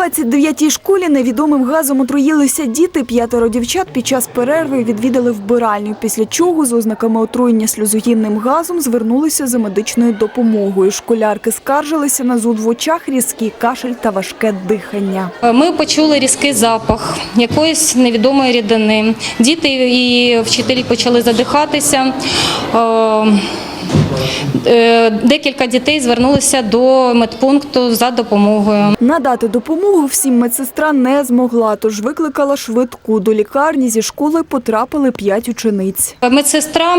29-й школі невідомим газом отруїлися діти. П'ятеро дівчат під час перерви відвідали вбиральню, після чого з ознаками отруєння сльозогінним газом звернулися за медичною допомогою. Школярки скаржилися на зуд в очах, різкий кашель та важке дихання. Ми почули різкий запах якоїсь невідомої рідини. Діти і вчителі почали задихатися. Е, Декілька дітей звернулися до медпункту за допомогою. Надати допомогу всім медсестра не змогла, тож викликала швидку. До лікарні зі школи потрапили п'ять учениць. Медсестра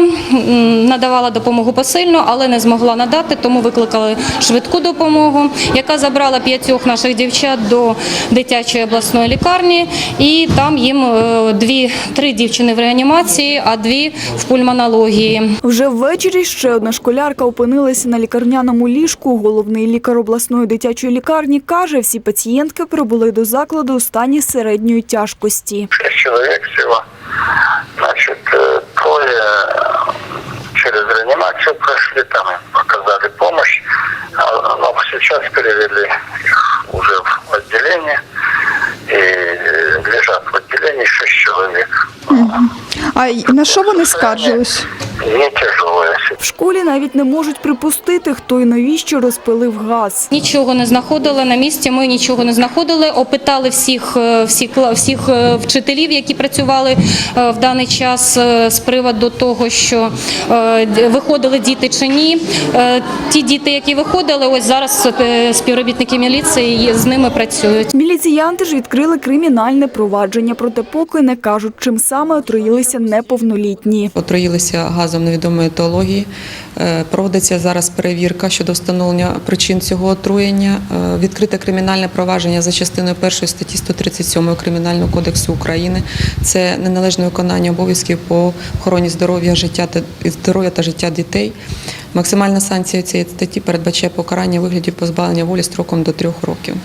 надавала допомогу посильно, але не змогла надати, тому викликали швидку допомогу, яка забрала п'ятьох наших дівчат до дитячої обласної лікарні, і там їм е, дві три дівчини в реанімації, а дві в пульмонології. Вже ввечері ще одна школярка опинилася на лікарняному ліжку. Головний лікар обласної дитячої лікарні каже, всі пацієнтки прибули до закладу у стані середньої тяжкості. шесть человек всего. Значит, э, трое э, через реанимацию прошли, там им показали помощь, А, но сейчас перевели их уже в отделение, и э, лежат в отделении шесть человек. А й- на що вони скаржились? Не тяжелая В школі навіть не можуть припустити, хто і навіщо розпилив газ. Нічого не знаходили на місці. Ми нічого не знаходили. Опитали всіх, е, всіх, всіх е, вчителів, які працювали е, в даний час з приводу того, що виходили діти чи ні. Ті діти, які виходили, ось зараз співробітники міліції з ними працюють. Міліціянти ж відкрили кримінальне провадження, проте поки не кажуть, чим саме отруїлися неповнолітні. отруїлися газом невідомої етіології. Е, Проводиться зараз перевірка щодо встановлення причин цього отруєння. Е, Відкрите кримінальне провадження за частиною 1 статті 137 Кримінального кодексу України. Це неналежне виконання обов'язків по охороні здоров'я, життя та здоров'я та життя дітей. Максимальна санкція цієї статті передбачає покарання у вигляді позбавлення волі строком до трьох років.